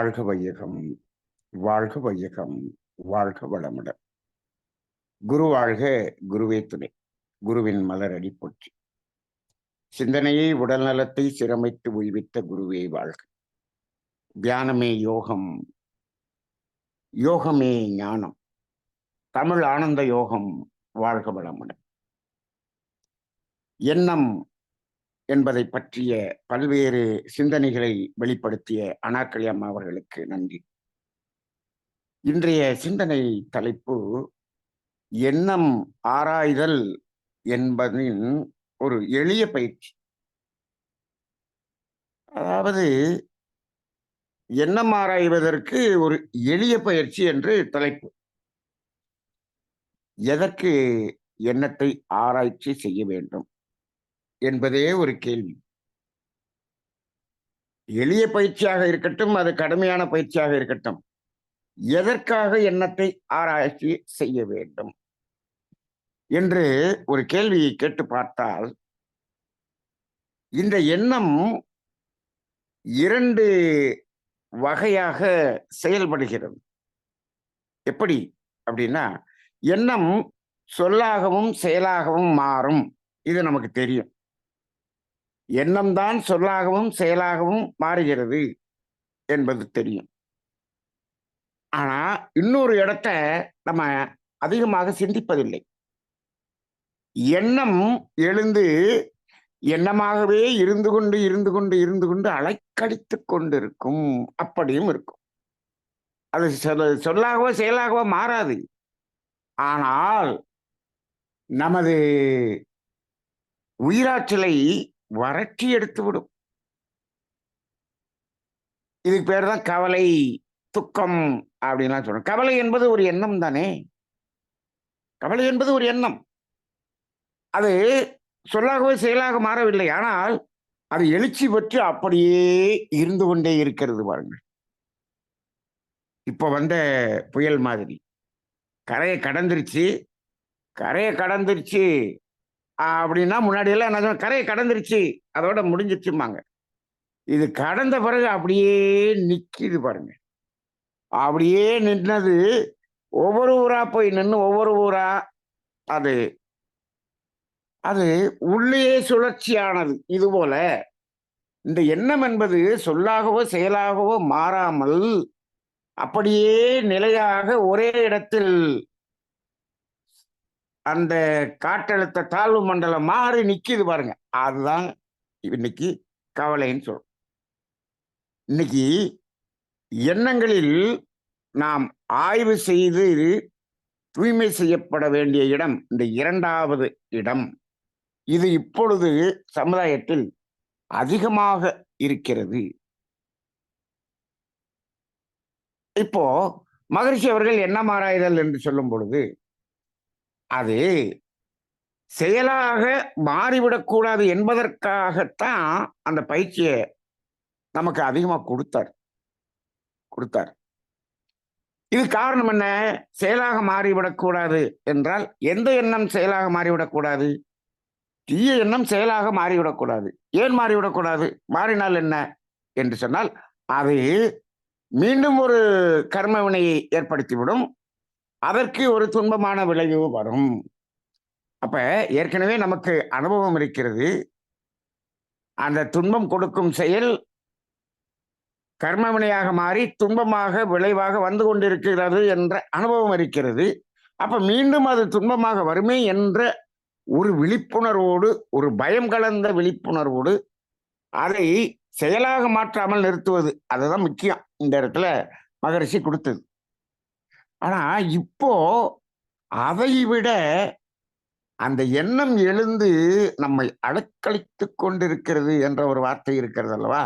வாழ்க வையகம் வாழ்க வையகம் வாழ்க வளமுடன் குரு வாழ்க குருவே துணை. குருவின் மலர் போற்றி. சிந்தனையை உடல் நலத்தை சிரமைத்து உய்வித்த குருவே வாழ்க. தியானமே யோகம் யோகமே ஞானம். தமிழ் ஆனந்த யோகம் வாழ்க வளமுடன் எண்ணம் என்பதை பற்றிய பல்வேறு சிந்தனைகளை வெளிப்படுத்திய அனாக்கலி அவர்களுக்கு நன்றி. இன்றைய சிந்தனை தலைப்பு எண்ணம் ஆராய்தல் என்பதின் ஒரு எளிய பயிற்சி. அதாவது எண்ணம் ஆராய்வதற்கு ஒரு எளிய பயிற்சி என்று தலைப்பு. எதற்கு எண்ணத்தை ஆராய்ச்சி செய்ய வேண்டும்? என்பதே ஒரு கேள்வி. எளிய பயிற்சியாக இருக்கட்டும் அது கடுமையான பயிற்சியாக இருக்கட்டும். எதற்காக எண்ணத்தை ஆராய்ச்சி செய்ய வேண்டும்? என்று ஒரு கேள்வியை கேட்டு பார்த்தால் இந்த எண்ணம் இரண்டு வகையாக செயல்படுகிறது. எப்படி அப்படின்னா எண்ணம் சொல்லாகவும் செயலாகவும் மாறும். இது நமக்கு தெரியும். எண்ணம்தான் சொல்லாகவும் செயலாகவும் மாறுகிறது என்பது தெரியும். ஆனா இன்னொரு இடத்த நம்ம அதிகமாக சிந்திப்பதில்லை. எண்ணம் எழுந்து எண்ணமாகவே இருந்து கொண்டு இருந்து கொண்டு இருந்து கொண்டு அலைக்கடித்து கொண்டிருக்கும் அப்படியும் இருக்கும். அது சொல்ல சொல்லாகவோ செயலாகவோ மாறாது. ஆனால் நமது உயிராற்றலை வறட்சி எடுத்து விடும். இதுக்கு பேர் தான் கவலை துக்கம் அப்படின்லாம் சொல்றோம். கவலை என்பது ஒரு எண்ணம் தானே? கவலை என்பது ஒரு எண்ணம். அது சொல்லாகவோ செயலாக மாறவில்லை. ஆனால் அது எழுச்சி பெற்று அப்படியே இருந்து கொண்டே இருக்கிறது பாருங்கள். இப்போ வந்த புயல் மாதிரி. கரையை கடந்துருச்சு. கரையை கடந்துருச்சு. அப்படின்னா முன்னாடி எல்லாம் என்ன சொன்ன கரையை கடந்துருச்சு. அதோட முடிஞ்சிருச்சுமாங்க இது கடந்த பிறகு அப்படியே நிற்கிது பாருங்க. அப்படியே நின்னது ஒவ்வொரு ஊரா போய் நின்று ஒவ்வொரு ஊரா அது அது உள்ளே சுழற்சியானது. இது போல இந்த எண்ணம் என்பது சொல்லாகவோ செயலாகவோ மாறாமல் அப்படியே நிலையாக ஒரே இடத்தில் அந்த காற்றழுத்த தாழ்வு மண்டலம் மாறி நிற்கிது பாருங்க. அதுதான் இன்னைக்கு கவலைன்னு சொல்றோம். இன்னைக்கு எண்ணங்களில் நாம் ஆய்வு செய்து தூய்மை செய்யப்பட வேண்டிய இடம் இந்த இரண்டாவது இடம் இது இப்பொழுது சமுதாயத்தில் அதிகமாக இருக்கிறது. இப்போ மகரிஷி அவர்கள் என்ன மாறாய்தல் என்று சொல்லும் பொழுது அது செயலாக மாறிவிடக்கூடாது என்பதற்காகத்தான் அந்த பயிற்சியை நமக்கு அதிகமாக கொடுத்தார். கொடுத்தார். இது காரணம் என்ன? செயலாக மாறிவிடக்கூடாது என்றால் எந்த எண்ணம் செயலாக மாறிவிடக்கூடாது தீய எண்ணம் செயலாக மாறிவிடக்கூடாது ஏன் மாறிவிடக்கூடாது மாறினால் என்ன? என்று சொன்னால் அது மீண்டும் ஒரு கர்ம வினையை ஏற்படுத்திவிடும். அதற்கு ஒரு துன்பமான விளைவு வரும். அப்ப ஏற்கனவே நமக்கு அனுபவம் இருக்கிறது. அந்த துன்பம் கொடுக்கும் செயல் கர்மவினையாக மாறி துன்பமாக விளைவாக வந்து கொண்டிருக்கிறது என்ற அனுபவம் இருக்கிறது. அப்ப மீண்டும் அது துன்பமாக வருமே என்ற ஒரு விழிப்புணர்வோடு ஒரு பயம் கலந்த விழிப்புணர்வோடு அதை செயலாக மாற்றாமல் நிறுத்துவது. அதுதான் முக்கியம். இந்த இடத்துல மகரிஷி கொடுத்தது. ஆனா இப்போ அதை விட அந்த எண்ணம் எழுந்து நம்மை அடக்களித்து கொண்டிருக்கிறது என்ற ஒரு வார்த்தை இருக்கிறது அல்லவா?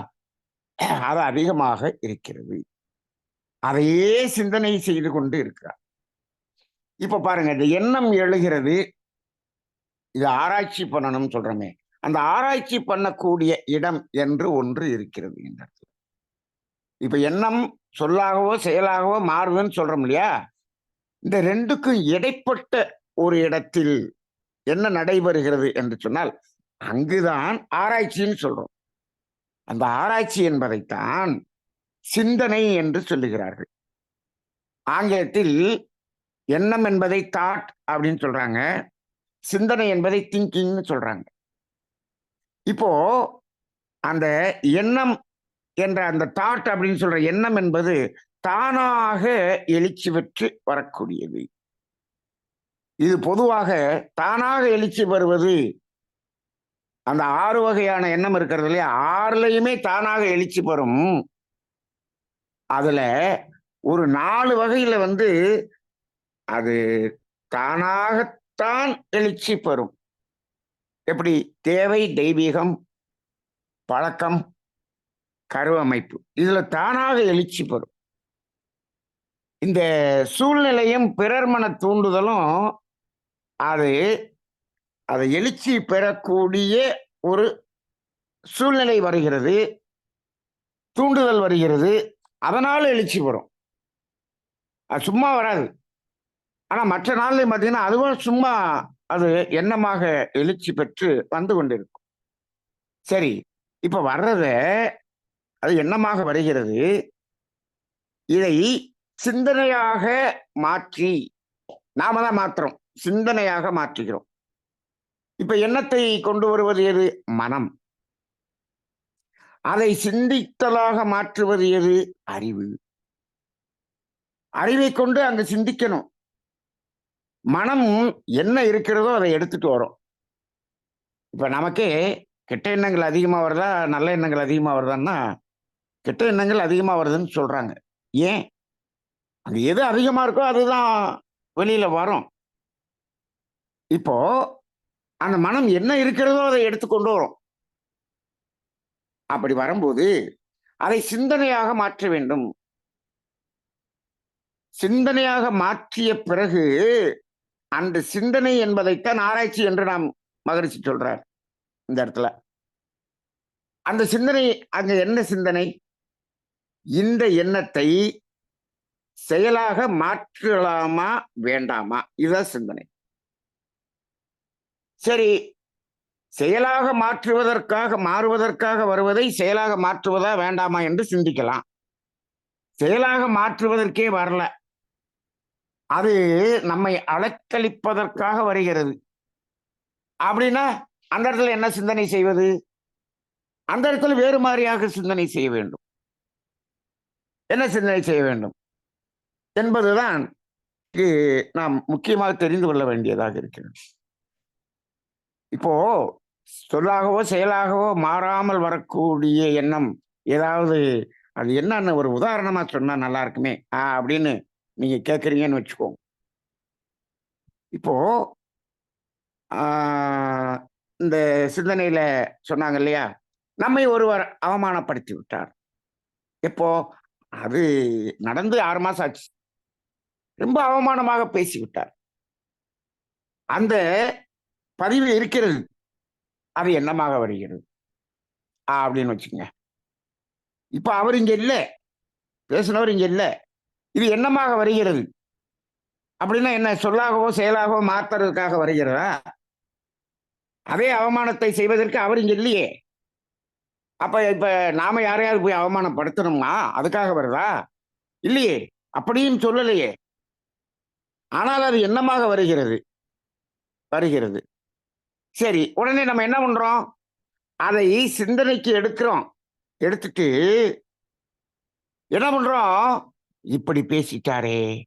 அது அதிகமாக இருக்கிறது. அதையே சிந்தனை செய்து கொண்டு இருக்கிறார். இப்ப பாருங்க இந்த எண்ணம் எழுகிறது இது ஆராய்ச்சி பண்ணணும்னு சொல்றோமே அந்த ஆராய்ச்சி பண்ணக்கூடிய இடம் என்று ஒன்று இருக்கிறது இந்த இடத்துல. இப்ப எண்ணம் சொல்லாகவோ செயலாகவோ மாறுதுன்னு சொல்றோம் இல்லையா? இந்த ரெண்டுக்கும் இடைப்பட்ட ஒரு இடத்தில் என்ன நடைபெறுகிறது என்று சொன்னால் அங்குதான் ஆராய்ச்சின்னு சொல்றோம். அந்த ஆராய்ச்சி என்பதைத்தான் சிந்தனை என்று சொல்லுகிறார்கள். ஆங்கிலத்தில் எண்ணம் என்பதை தாட் அப்படின்னு சொல்றாங்க. சிந்தனை என்பதை திங்கிங்னு சொல்றாங்க. இப்போ அந்த எண்ணம் என்ற அந்த தாட் அப்படின்னு சொல்ற எண்ணம் என்பது தானாக எழுச்சி பெற்று வரக்கூடியது. இது பொதுவாக தானாக எழுச்சி வருவது அந்த ஆறு வகையான எண்ணம் இருக்கிறது இல்லையா? ஆறுலையுமே தானாக எழுச்சி பெறும். அதுல ஒரு நாலு வகையில வந்து அது தானாகத்தான் எழுச்சி பெறும். எப்படி? தேவை தெய்வீகம் பழக்கம் கருவமைப்பு. இதுல தானாக எழுச்சி பெறும். இந்த சூழ்நிலையும் பிறர் மன தூண்டுதலும் அது அதை எழுச்சி பெறக்கூடிய ஒரு சூழ்நிலை வருகிறது தூண்டுதல் வருகிறது அதனால எழுச்சி வரும் அது சும்மா வராது. ஆனா மற்ற நாள்லையும் பார்த்தீங்கன்னா அதுவும் சும்மா அது எண்ணமாக எழுச்சி பெற்று வந்து கொண்டிருக்கும். சரி இப்ப வர்றத அது எண்ணமாக வருகிறது. இதை சிந்தனையாக மாற்றி நாம தான் மாற்றுறோம் சிந்தனையாக மாற்றுகிறோம். இப்ப எண்ணத்தை கொண்டு வருவது எது? மனம். அதை சிந்தித்தலாக மாற்றுவது எது? அறிவு. அறிவை கொண்டு அங்க சிந்திக்கணும். மனம் என்ன இருக்கிறதோ அதை எடுத்துட்டு வரும். இப்ப நமக்கே கெட்ட எண்ணங்கள் அதிகமா வருதா நல்ல எண்ணங்கள் அதிகமா வருதான்னா கெட்ட எண்ணங்கள் அதிகமா வருதுன்னு சொல்றாங்க. ஏன்? அது எது அதிகமா இருக்கோ அதுதான் வெளியில வரும். இப்போ அந்த மனம் என்ன இருக்கிறதோ அதை எடுத்து கொண்டு வரும். அப்படி வரும்போது அதை சிந்தனையாக மாற்ற வேண்டும். சிந்தனையாக மாற்றிய பிறகு அந்த சிந்தனை என்பதைத்தான் ஆராய்ச்சி என்று நாம் மகரிஷி சொல்றார். இந்த இடத்துல. அந்த சிந்தனை அங்க என்ன சிந்தனை? இந்த எண்ணத்தை செயலாக மாற்றலாமா வேண்டாமா? இதுதான் சிந்தனை. சரி செயலாக மாற்றுவதற்காக மாறுவதற்காக வருவதை செயலாக மாற்றுவதா வேண்டாமா என்று சிந்திக்கலாம். செயலாக மாற்றுவதற்கே வரல. அது நம்மை அலக்களிப்பதற்காக வருகிறது. அப்படின்னா அந்த இடத்துல என்ன சிந்தனை செய்வது? அந்த இடத்துல வேறு மாதிரியாக சிந்தனை செய்ய வேண்டும். என்ன சிந்தனை செய்ய வேண்டும்? என்பதுதான் நாம் முக்கியமாக தெரிந்து கொள்ள வேண்டியதாக இருக்கிறது. இப்போ சொல்லாகவோ செயலாகவோ மாறாமல் வரக்கூடிய எண்ணம் ஏதாவது அது என்னன்னு ஒரு உதாரணமா சொன்னா நல்லா இருக்குமே ஆ அப்படின்னு நீங்க கேட்குறீங்கன்னு வச்சுக்கோங்க இப்போ ஆஹ், இந்த சிந்தனையில சொன்னாங்க இல்லையா? நம்மை ஒருவர் அவமானப்படுத்தி விட்டார். எப்போ? அது நடந்து ஆறு மாசம் ஆச்சு. ரொம்ப அவமானமாக பேசிவிட்டார். அந்த பதிவு இருக்கிறது. அது என்னமாக வருகிறது? அப்படின்னு வச்சுங்க இப்ப அவர் இங்க இல்லை. பேசினவர் இங்க இல்லை. இது என்னமாக வருகிறது? அப்படின்னா என்ன சொல்லாகவோ செயலாகவோ மாத்துறதுக்காக வருகிறதா? அதே அவமானத்தை செய்வதற்கு அவர் இங்க இல்லையே. அப்ப இப்ப நாம யாரையாவது போய் அவமானப்படுத்தணுமா? அதுக்காக வருதா? இல்லையே. அப்படியும் சொல்லலையே. ஆனால் அது என்னமாக வருகிறது. வருகிறது. சரி உடனே நம்ம என்ன பண்றோம்? அதை சிந்தனைக்கு எடுக்கிறோம். எடுத்துட்டு என்ன பண்றோம்? இப்படி பேசிட்டாரே.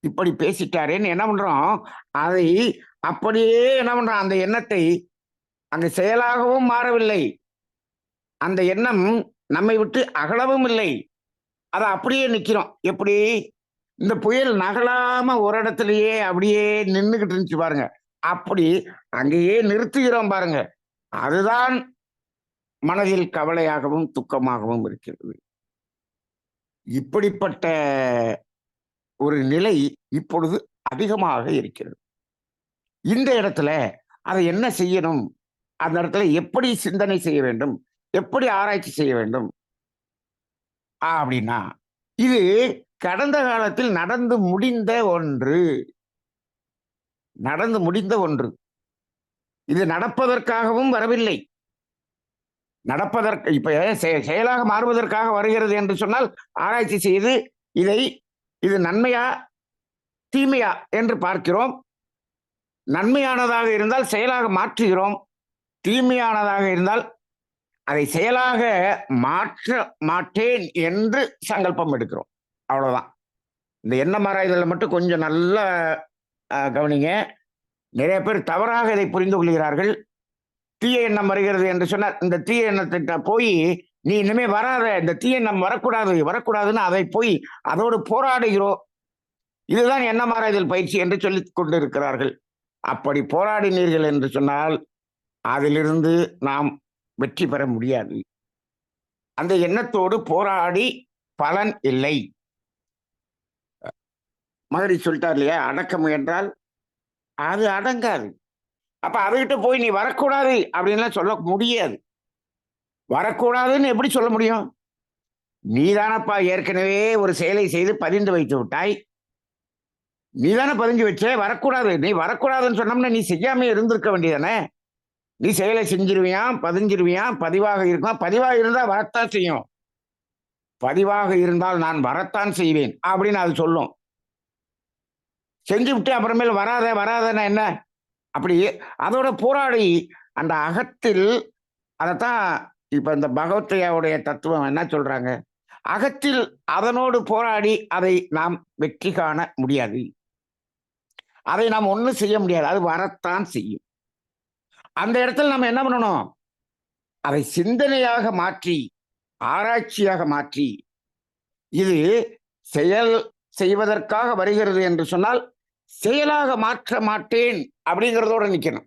இப்படி பேசிட்டாரேன்னு என்ன பண்றோம்? அதை அப்படியே என்ன பண்றோம்? அந்த எண்ணத்தை அங்க செயலாகவும் மாறவில்லை. அந்த எண்ணம் நம்மை விட்டு அகலவும் இல்லை. அதை அப்படியே நிற்கிறோம் எப்படி? இந்த புயல் நகலாம ஒரு இடத்துலயே அப்படியே நின்றுகிட்டு இருந்துச்சு பாருங்க. அப்படி அங்கேயே நிறுத்துகிறோம் பாருங்க. அதுதான் மனதில் கவலையாகவும் துக்கமாகவும் இருக்கிறது. இப்படிப்பட்ட ஒரு நிலை இப்பொழுது அதிகமாக இருக்கிறது. இந்த இடத்துல அதை என்ன செய்யணும்? அந்த இடத்துல எப்படி சிந்தனை செய்ய வேண்டும்? எப்படி ஆராய்ச்சி செய்ய வேண்டும்? அப்படின்னா இது கடந்த காலத்தில் நடந்து முடிந்த ஒன்று. நடந்து முடிந்த ஒன்று. இது நடப்பதற்காகவும் வரவில்லை. நடப்பதற்கு இப்ப செயலாக மாறுவதற்காக வருகிறது என்று சொன்னால் ஆராய்ச்சி செய்து இதை இது நன்மையா தீமையா என்று பார்க்கிறோம். நன்மையானதாக இருந்தால் செயலாக மாற்றுகிறோம். தீமையானதாக இருந்தால் அதை செயலாக மாற்ற மாட்டேன் என்று சங்கல்பம் எடுக்கிறோம். அவ்வளோதான் இந்த எண்ணம் ஆராய்தலில் மட்டும் கொஞ்சம் நல்லா கவனிங்க. நிறைய பேர் தவறாக இதை புரிந்து கொள்கிறார்கள். தீய எண்ணம் வருகிறது என்று சொன்னால் இந்த தீய எண்ணத்திட்ட போய் நீ இனிமே வராத இந்த தீய எண்ணம் வரக்கூடாது வரக்கூடாதுன்னு அதை போய் அதோடு போராடுகிறோம் இதுதான் எண்ணம் ஆராய்தல் பயிற்சி என்று சொல்லி கொண்டிருக்கிறார்கள். அப்படி போராடினீர்கள் என்று சொன்னால் அதிலிருந்து நாம் வெற்றி பெற முடியாது. அந்த எண்ணத்தோடு போராடி பலன் இல்லை. மகரி சொல்லிட்டார் இல்லையா? அடக்க முயன்றால் அது அடங்காது. அப்ப அதுகிட்ட போய் நீ வரக்கூடாது அப்படின்லாம் சொல்ல முடியாது. வரக்கூடாதுன்னு எப்படி சொல்ல முடியும்? நீதானப்பா ஏற்கனவே ஒரு செயலை செய்து பதிந்து வைத்து விட்டாய். நீதானே பதிஞ்சு வச்சே வரக்கூடாது. நீ வரக்கூடாதுன்னு சொன்னோம்னா நீ செய்யாம இருந்திருக்க வேண்டியதானே? நீ செயலை செஞ்சிருவியான் பதிஞ்சிருவியான் பதிவாக இருக்கும். பதிவாக இருந்தால் வரத்தான் செய்யும். பதிவாக இருந்தால் நான் வரத்தான் செய்வேன் அப்படின்னு அது சொல்லும். செஞ்சு விட்டு அப்புறமேல் வராத வராதன்னா என்ன? அப்படி அதோட போராடி அந்த அகத்தில் அதைத்தான் இப்ப இந்த பகவத்தையாவுடைய தத்துவம் என்ன சொல்றாங்க? அகத்தில் அதனோடு போராடி அதை நாம் வெற்றி காண முடியாது. அதை நாம் ஒன்றும் செய்ய முடியாது. அது வரத்தான் செய்யும். அந்த இடத்துல நம்ம என்ன பண்ணணும்? அதை சிந்தனையாக மாற்றி ஆராய்ச்சியாக மாற்றி இது செயல் செய்வதற்காக வருகிறது என்று சொன்னால் செயலாக மாற்ற மாட்டேன் அப்படிங்கிறதோட நிற்கணும்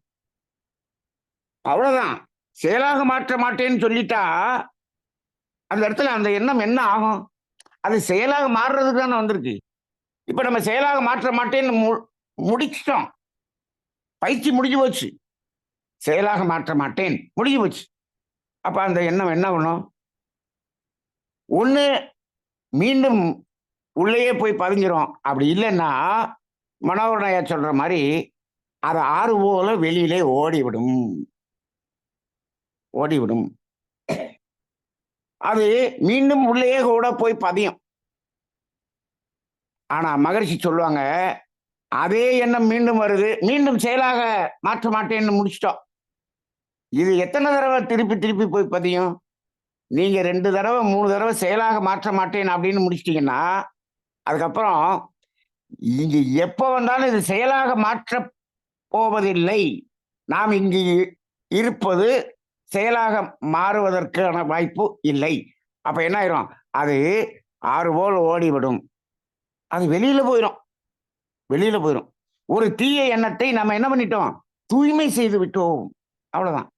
அவ்வளவுதான். செயலாக மாற்ற மாட்டேன்னு சொல்லிட்டா அந்த இடத்துல அந்த எண்ணம் என்ன ஆகும்? அது செயலாக மாறுறதுக்கு தானே வந்திருக்கு. இப்போ நம்ம செயலாக மாற்ற மாட்டேன்னு மு- முடிச்சிட்டோம். பயிற்சி முடிஞ்சு போச்சு. செயலாக மாற்ற மாட்டேன். முடிஞ்சு போச்சு. அப்ப அந்த எண்ணம் என்ன பண்ணும்? ஒன்று மீண்டும் உள்ளேயே போய் பதிஞ்சிரும். அப்படி இல்லைன்னா மனோகரனையா சொல்ற மாதிரி அது ஆறு போல வெளியிலே ஓடிவிடும். ஓடிவிடும். அது மீண்டும் உள்ளேயே கூட போய் பதியும். ஆனா மகரிஷி சொல்லுவாங்க அதே எண்ணம் மீண்டும் வருது. மீண்டும் செயலாக மாற்ற மாட்டேன்னு முடிச்சிட்டோம். இது எத்தனை தடவை திருப்பி திருப்பி போய் பதியும்? நீங்க ரெண்டு தடவை மூணு தடவை செயலாக மாற்ற மாட்டேன் அப்படின்னு முடிச்சிட்டீங்கன்னா அதுக்கப்புறம் இங்கு எப்போ வந்தாலும் இது செயலாக மாற்ற போவதில்லை. நாம் இங்கு இருப்பது செயலாக மாறுவதற்கான வாய்ப்பு இல்லை. அப்ப என்ன ஆயிரும்? அது ஆறு போல் ஓடிவிடும். அது வெளியில போயிடும் வெளியில போயிடும் ஒரு தீய எண்ணத்தை நம்ம என்ன பண்ணிட்டோம்? தூய்மை செய்து விட்டோம். அவ்வளவுதான்.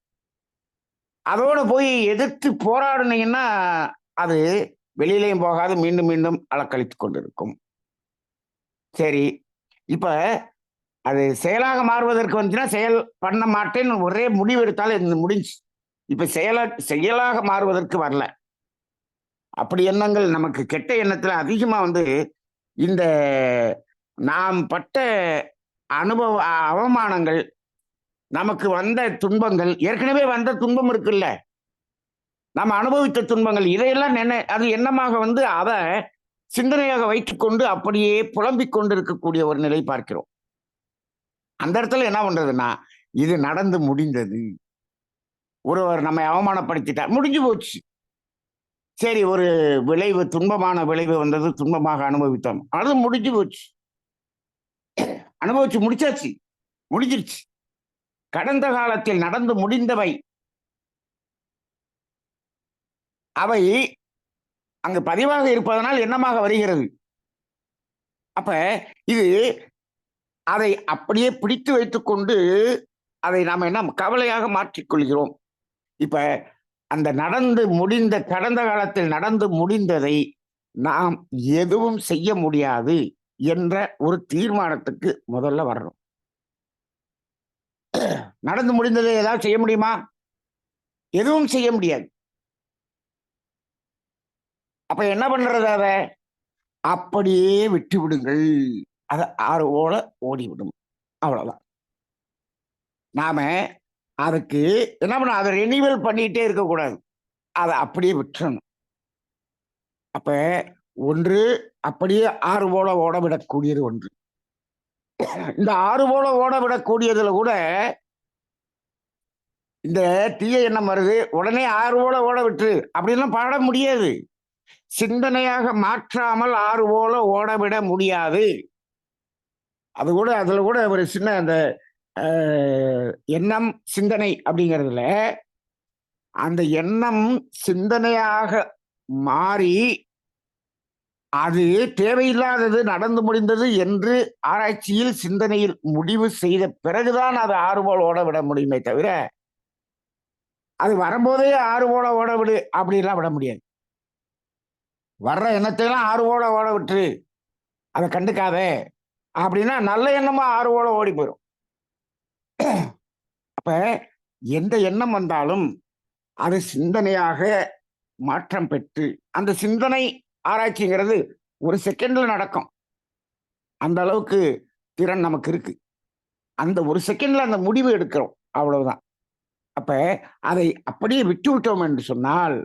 அதோட போய் எதிர்த்து போராடினீங்கன்னா அது வெளியிலையும் போகாது மீண்டும் மீண்டும் அலக்களித்து கொண்டிருக்கும். சரி இப்ப அது செயலாக மாறுவதற்கு வந்துச்சுன்னா செயல் பண்ண மாட்டேன்னு ஒரே முடிவு எடுத்தாலும் இது முடிஞ்சு. இப்ப செயலா செயலாக மாறுவதற்கு வரல. அப்படி எண்ணங்கள் நமக்கு கெட்ட எண்ணத்துல அதிகமா வந்து இந்த நாம் பட்ட அனுபவ அவமானங்கள் நமக்கு வந்த துன்பங்கள் ஏற்கனவே வந்த துன்பம் இருக்குல்ல? நாம் அனுபவித்த துன்பங்கள் இதையெல்லாம் நினை அது எண்ணமாக வந்து அதை சிந்தனையாக வைத்துக்கொண்டு அப்படியே புலம்பிக் கொண்டு இருக்கக்கூடிய ஒரு நிலை பார்க்கிறோம். அந்த இடத்துல என்ன பண்றதுன்னா இது நடந்து முடிந்தது. ஒருவர் நம்மை அவமானப்படுத்திட்டார் முடிஞ்சு போச்சு. சரி ஒரு விளைவு துன்பமான விளைவு வந்தது துன்பமாக அனுபவித்தோம். அது முடிஞ்சு போச்சு. அனுபவிச்சு முடிச்சாச்சு. முடிஞ்சிருச்சு. கடந்த காலத்தில் நடந்து முடிந்தவை. அவை அங்கு பதிவாக இருப்பதனால் எண்ணமாக வருகிறது. அப்ப இது அதை அப்படியே பிடித்து வைத்துக்கொண்டு அதை நாம் என்ன கவலையாக மாற்றிக்கொள்கிறோம். இப்ப அந்த நடந்து முடிந்த கடந்த காலத்தில் நடந்து முடிந்ததை நாம் எதுவும் செய்ய முடியாது என்ற ஒரு தீர்மானத்துக்கு முதல்ல வரணும் நடந்து முடிந்ததை ஏதாவது செய்ய முடியுமா? எதுவும் செய்ய முடியாது. அப்ப என்ன பண்றது அத அப்படியே விட்டு விடுங்கள். அதை ஆறு ஓட ஓடிவிடும். அவ்வளவுதான். நாம அதுக்கு என்ன பண்ண அதை ரெனிவல் பண்ணிட்டே இருக்கக்கூடாது. அதை அப்படியே விட்டுறணும். அப்ப ஒன்று அப்படியே ஆறு போல ஓட விடக்கூடியது ஒன்று. இந்த ஆறு போல ஓட விடக்கூடியதுல கூட இந்த தீய எண்ணம் வருது. உடனே ஆறு போல ஓட விட்டு அப்படின்லாம் பாட முடியாது. சிந்தனையாக மாற்றாமல் ஆறு போல ஓட விட முடியாது. அது கூட அதுல கூட ஒரு சின்ன அந்த எண்ணம் சிந்தனை அப்படிங்கிறதுல அந்த எண்ணம் சிந்தனையாக மாறி அது தேவையில்லாதது நடந்து முடிந்தது என்று ஆராய்ச்சியில் சிந்தனையில் முடிவு செய்த பிறகுதான் அது ஆறுபோல் ஓட விட முடியுமே தவிர அது வரும்போதே ஆறுபோல ஓட விடு அப்படிலாம் விட முடியாது. வர்ற எண்ணத்தையெல்லாம் ஆறுபோல ஓட விட்டுரு அதை கண்டுக்காதே. அப்படின்னா நல்ல எண்ணமா ஆறுபோல ஓடி போயிடும் அப்ப எந்த எண்ணம் வந்தாலும் அது சிந்தனையாக மாற்றம் பெற்று அந்த சிந்தனை ஆராய்ச்சிங்கிறது ஒரு செகண்ட்ல நடக்கும். அந்த அளவுக்கு திறன் நமக்கு இருக்கு. அந்த ஒரு செகண்ட்ல அந்த முடிவு எடுக்கிறோம். அவ்வளவுதான். அப்ப அதை அப்படியே விட்டு விட்டோம் என்று சொன்னால்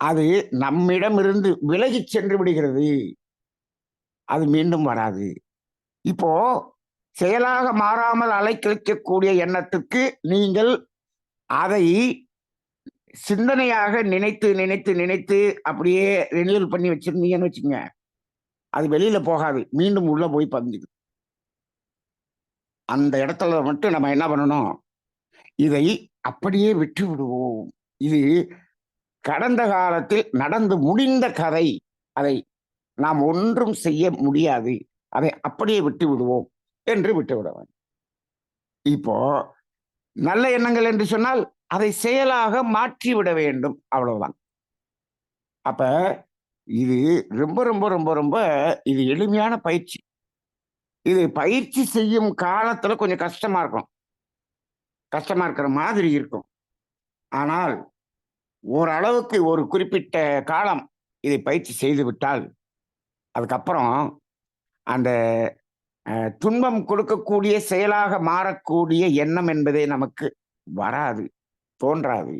அது நம்மிடம் இருந்து விலகி சென்று விடுகிறது. அது மீண்டும் வராது. இப்போ செயலாக மாறாமல் அலைக்கழிக்கக்கூடிய எண்ணத்துக்கு நீங்கள் அதை சிந்தனையாக நினைத்து நினைத்து நினைத்து அப்படியே ரெனியூல் பண்ணி வச்சிருந்தீங்கன்னு வச்சுங்க அது வெளியில போகாது. மீண்டும் உள்ள போய் பதிஞ்சுது. அந்த இடத்துல மட்டும் நம்ம என்ன பண்ணணும்? இதை அப்படியே விட்டு விடுவோம். இது கடந்த காலத்தில் நடந்து முடிந்த கதை. அதை நாம் ஒன்றும் செய்ய முடியாது. அதை அப்படியே விட்டு விடுவோம் என்று விட்டு விடுவேன் இப்போ நல்ல எண்ணங்கள் என்று சொன்னால் அதை செயலாக மாற்றி விட வேண்டும். அவ்வளவுதான். அப்ப இது ரொம்ப ரொம்ப ரொம்ப ரொம்ப இது எளிமையான பயிற்சி. இது பயிற்சி செய்யும் காலத்துல கொஞ்சம் கஷ்டமா இருக்கும். கஷ்டமா இருக்கிற மாதிரி இருக்கும். ஆனால் ஓரளவுக்கு ஒரு குறிப்பிட்ட காலம் இதை பயிற்சி செய்து விட்டால் அதுக்கப்புறம் அந்த துன்பம் கொடுக்கக்கூடிய செயலாக மாறக்கூடிய எண்ணம் என்பதே நமக்கு வராது. தோன்றாது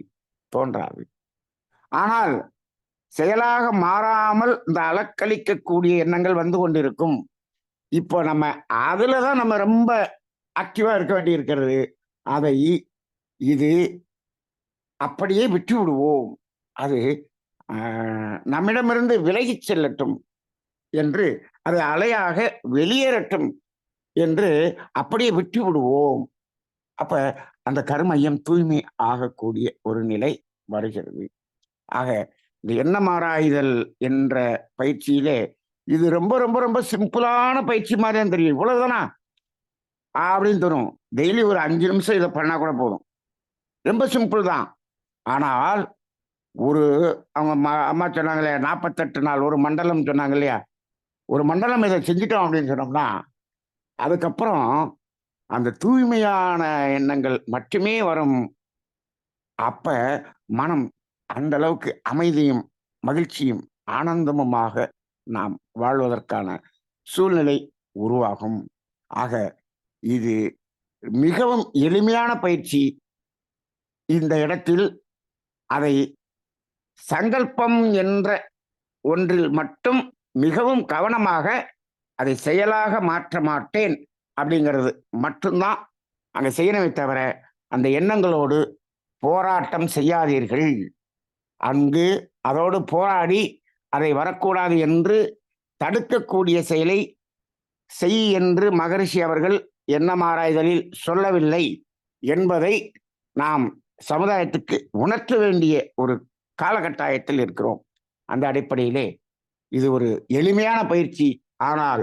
தோன்றாது. ஆனால் செயலாக மாறாமல் இந்த அலக்களிக்கக்கூடிய எண்ணங்கள் வந்து கொண்டிருக்கும். இப்போ நம்ம அதில் தான் நம்ம ரொம்ப ஆக்டிவா இருக்க வேண்டி இருக்கிறது அதை இது அப்படியே விட்டு விடுவோம் அது நம்மிடமிருந்து விலகி செல்லட்டும் என்று அது அலையாக வெளியேறட்டும் என்று அப்படியே விட்டு விடுவோம் அப்ப அந்த கருமையம் தூய்மை ஆகக்கூடிய ஒரு நிலை வருகிறது. ஆக இந்த எண்ணம் ஆராய்தல் என்ற பயிற்சியிலே இது ரொம்ப ரொம்ப ரொம்ப சிம்பிளான பயிற்சி மாதிரி தெரியும் இவ்வளவுதானா? அப்படின்னு தரும் டெய்லி ஒரு அஞ்சு நிமிஷம் இதை பண்ணா கூட போதும். ரொம்ப சிம்பிள் தான். ஆனால் ஒரு அவங்க ம- அம்மா சொன்னாங்களே நாற்பத்தெட்டு நாள் ஒரு மண்டலம் சொன்னாங்க இல்லையா? ஒரு மண்டலம் இதை செஞ்சுட்டோம் அப்படின்னு சொன்னோம்னா அதுக்கப்புறம் அந்த தூய்மையான எண்ணங்கள் மட்டுமே வரும். அப்ப மனம் அந்த அளவுக்கு அமைதியும் மகிழ்ச்சியும் ஆனந்தமுமாக நாம் வாழ்வதற்கான சூழ்நிலை உருவாகும். ஆக இது மிகவும் எளிமையான பயிற்சி. இந்த இடத்தில் அதை சங்கல்பம் என்ற ஒன்றில் மட்டும் மிகவும் கவனமாக அதை செயலாக மாற்ற மாட்டேன். அப்படிங்கிறது மட்டும்தான் அங்கே செய்யணுமே தவிர அந்த எண்ணங்களோடு போராட்டம் செய்யாதீர்கள். அங்கு அதோடு போராடி அதை வரக்கூடாது என்று தடுக்கக்கூடிய செயலை செய் என்று மகரிஷி அவர்கள் எண்ணமாராய்தலில் சொல்லவில்லை என்பதை நாம் சமுதாயத்துக்கு உணர்த்த வேண்டிய ஒரு காலகட்டாயத்தில் இருக்கிறோம். அந்த அடிப்படையிலே இது ஒரு எளிமையான பயிற்சி. ஆனால்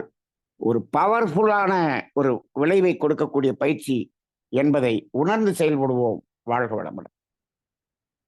ஒரு பவர்ஃபுல்லான ஒரு விளைவை கொடுக்கக்கூடிய பயிற்சி என்பதை உணர்ந்து செயல்படுவோம். வாழ்க வளமுடன்.